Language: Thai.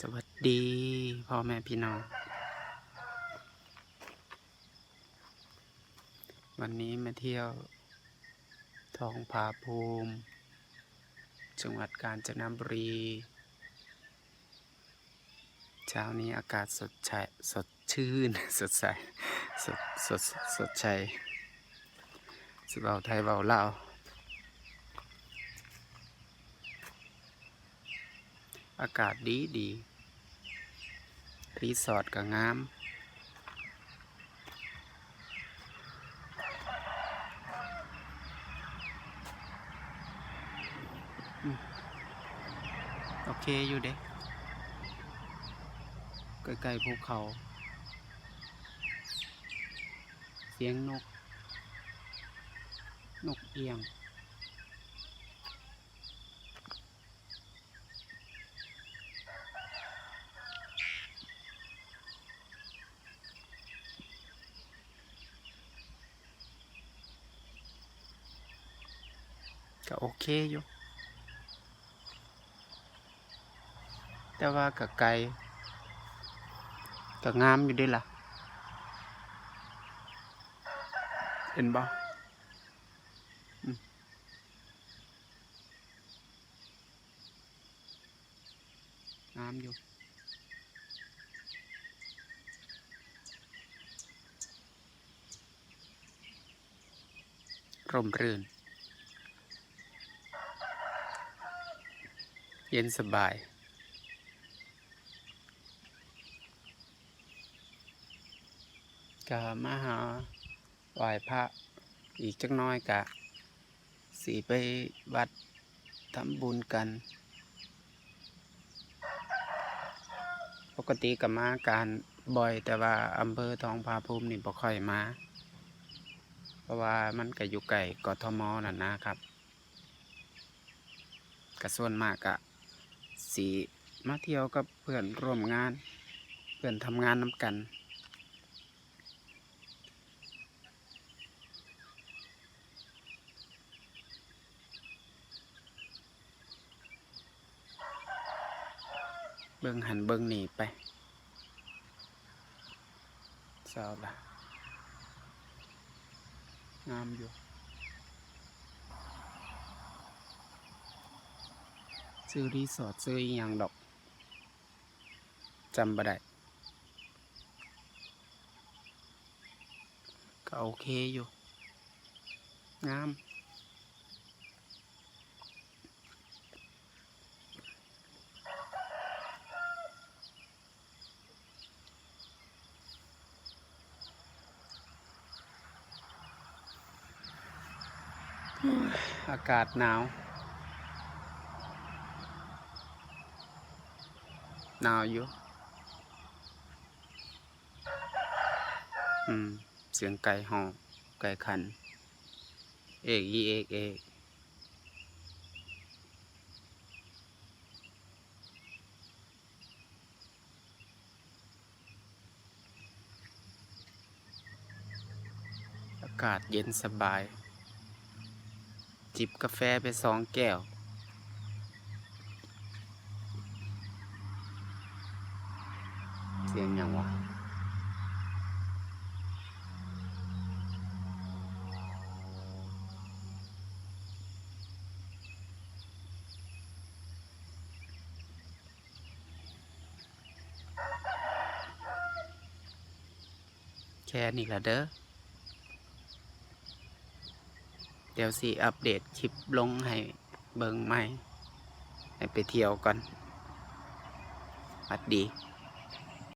สวัสดีพ่อแม่พี่น้อง วันนี้มาเที่ยวทองผาภูมิ จังหวัดกาญจนบุรี เช้านี้อากาศสดใสสดชื่น สดใส สดสดสดใสสเบาไทยเบาเล่า อากาศดีดี รีสอร์ทก็งาม โอเคอยู่เด้ใกล้ๆภูเขา เสียงนก นกเอียง ก็โอเคอยู่ แต่ว่าก็ไกลก็งามอยู่ด้ล่ะ เห็นบ่อืมงามอยู่ร่มรื่น เย็นสบายก็มาหาไหว้พระอีกจักน้อยกะ สีไปวัดทำบุญกัน ปกติก็มาการบ่อยแต่ว่าอำเภอทองผาภูมินี่บ่ค่อยมา เพราะว่ามันก็อยู่ไกลกทมนั่นนะครับก็ส่วนมากกะ สีมาเที่ยวกับเพื่อนร่วมงาน เพื่อนทำงานน้ำกัน เบิ่งหันเบิ่งหนีไปเศร้าละงามอยู่ ซื้อรีสอร์ทซื้ออีหยังดอกจำบ่ได้ก็โอเคอยู่งามอากาศหนาว หนาวอยู่อืม เสียงไก่หองไก่ขัน เอกอีเอกเอกอากาศเย็นสบาย จิบกาแฟไปสองแก้ว สียงอย่างวะแค่นี้ละเด้อ เดี๋ยวสิอัปเดตคลิปลงให้เบิ่งใหม่ ให้ไปเที่ยวก่อนสวัสดี